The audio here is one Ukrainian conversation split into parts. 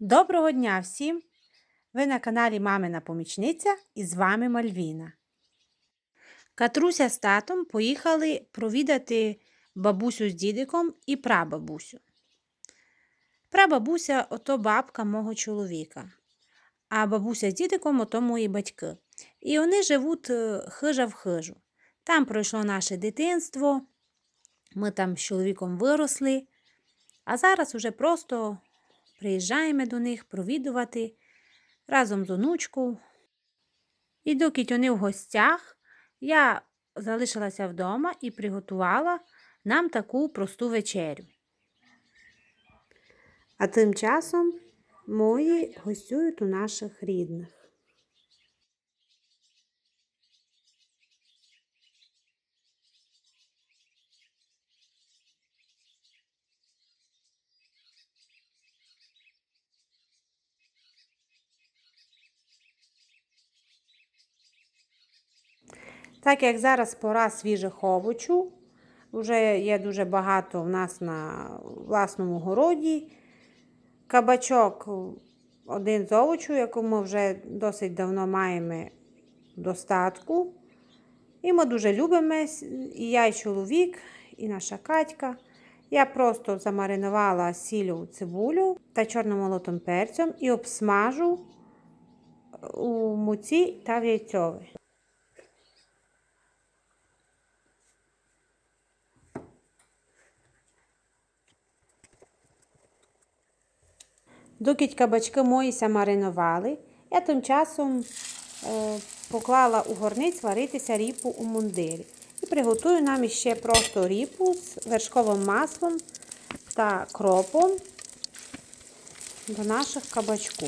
Доброго дня всім! Ви на каналі Мамина Помічниця і з вами Мальвіна. Катруся з татом поїхали провідати бабусю з дідиком і прабабусю. Прабабуся ото бабка мого чоловіка, а бабуся з дідиком ото мої батьки. І вони живуть е, хижа в хижу. Там пройшло наше дитинство, ми там з чоловіком виросли, а зараз уже просто приїжджаємо до них провідувати разом з онучкою. І доки вони в гостях, я залишилася вдома і приготувала нам таку просту вечерю. А тим часом мої гостюють у наших рідних. Так як зараз пора свіжих овочів, вже є дуже багато в нас на власному городі. Кабачок один з овочів, яку ми вже досить давно маємо достатку. І ми дуже любимо, і я, і чоловік, і наша Катька. Я просто замаринувала сіллю цибулю та чорномолотим перцем і обсмажу у муці та в яйцьові. Доки кабачки моїся маринували, я тим часом е, поклала у горниць варитися ріпу у мундирі. І приготую нам іще просто ріпу з вершковим маслом та кропом до наших кабачку.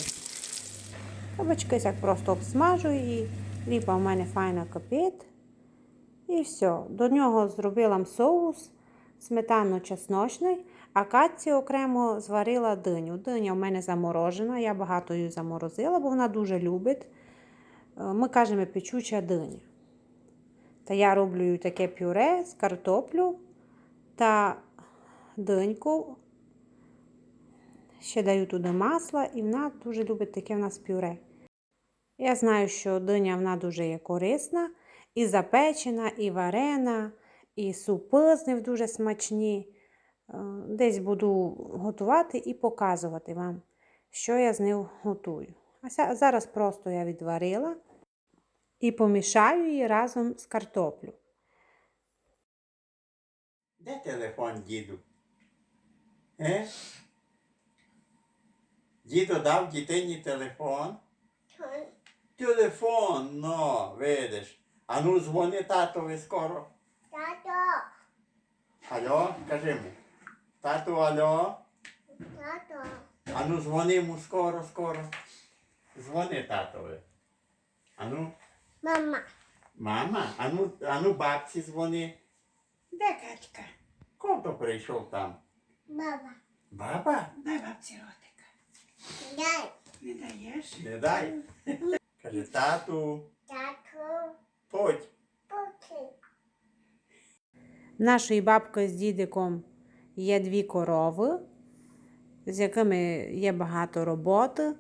Кабачки так просто обсмажую і ріпа в мене файно кипить. І все. До нього зробила соус сметанно-чесночний, а Катці окремо зварила диню. Диня в мене заморожена, я багато її заморозила, бо вона дуже любить. Е, Ми кажемо печуча диня. Та я роблю таке пюре з картоплю та диньку. Ще даю туди масла, і вона дуже любить таке в нас пюре. Я знаю, що диня вона дуже є корисна, і запечена, і варена, і супи з них дуже смачні. Е, Десь буду готувати і показувати вам, що я з них готую. А зараз просто я відварила і помішаю її разом з картоплю. Де телефон, діду? Е? Діду дав дитині телефон? Телефон, ну, видиш. А ну дзвони татові скоро. Тато, Алло, кажи му. Тату, алло. тато, А ну дзвони йому скоро, скоро. Дзвони татові. А ну, мама, мама, а ну, а ну бабці дзвони. Де Катька? Хто прийшов там? баба, Баба? Дай бабці ротика. дай, Не даєш? Не дай. Каже, тату, тато, подь. поки, Нашої бабки з дідиком є дві корови, з якими є багато роботи.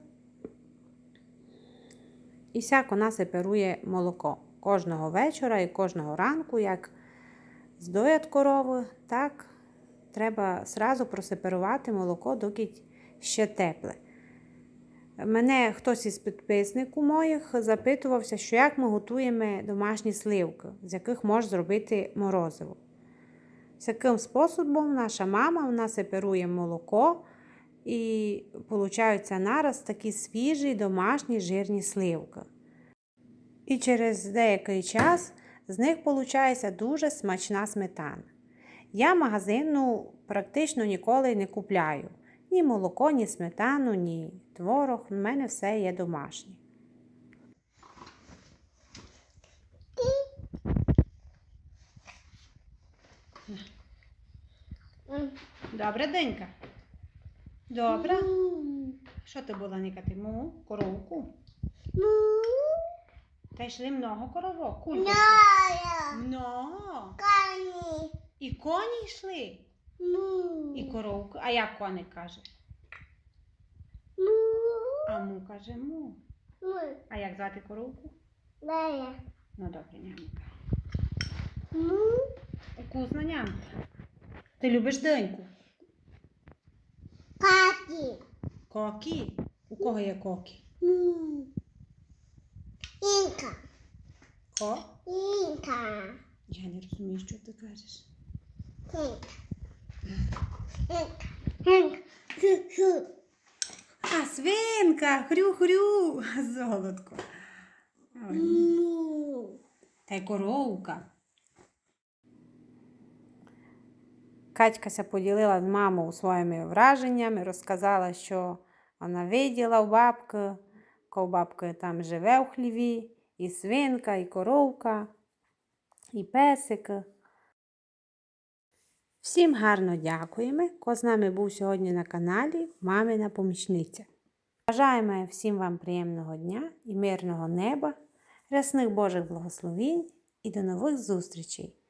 І сяк вона сеперує молоко кожного вечора і кожного ранку, як здоять корови, так треба сразу просеперувати молоко, доки ще тепле. Мене хтось із підписників моїх запитувався, що як ми готуємо домашні сливки, з яких можна зробити морозиво. Таким способом наша мама вона сеперує молоко і получаються нараз такі свіжі домашні жирні сливки. І через деякий час з них виходить дуже смачна сметана. Я магазину практично ніколи не купляю. Ні молоко, ні сметану, ні творог. У мене все є домашнє. Добре, Денька? Добре. Що ти була никати? Му, коровку? Та йшли много коровок. Кульку. ная, Много. кани, І коні йшли, му, і коровку. А як коник каже? му, А му каже му. Му. А як звати коровку? Лея. Ну добре, нямка. Му. Вкусна нямка. Ти любиш доньку? Паті. Кокі? У кого є кокі? Му. Інка. Ко? Інка. Я не розумію, що ти кажеш. Інка. Інка. Інка. Ху-ху. А, свинка! Хрю-хрю! Золотко. Ой. Та й коровка. Катькася поділила з мамою своїми враженнями, розказала, що вона виділа у бабки, ко у бабки там живе у хліві, і свинка, і коровка, і песик. Всім гарно дякуємо, ко з нами був сьогодні на каналі Мамина помічниця. Бажаємо всім вам приємного дня і мирного неба, рясних Божих благословінь і до нових зустрічей!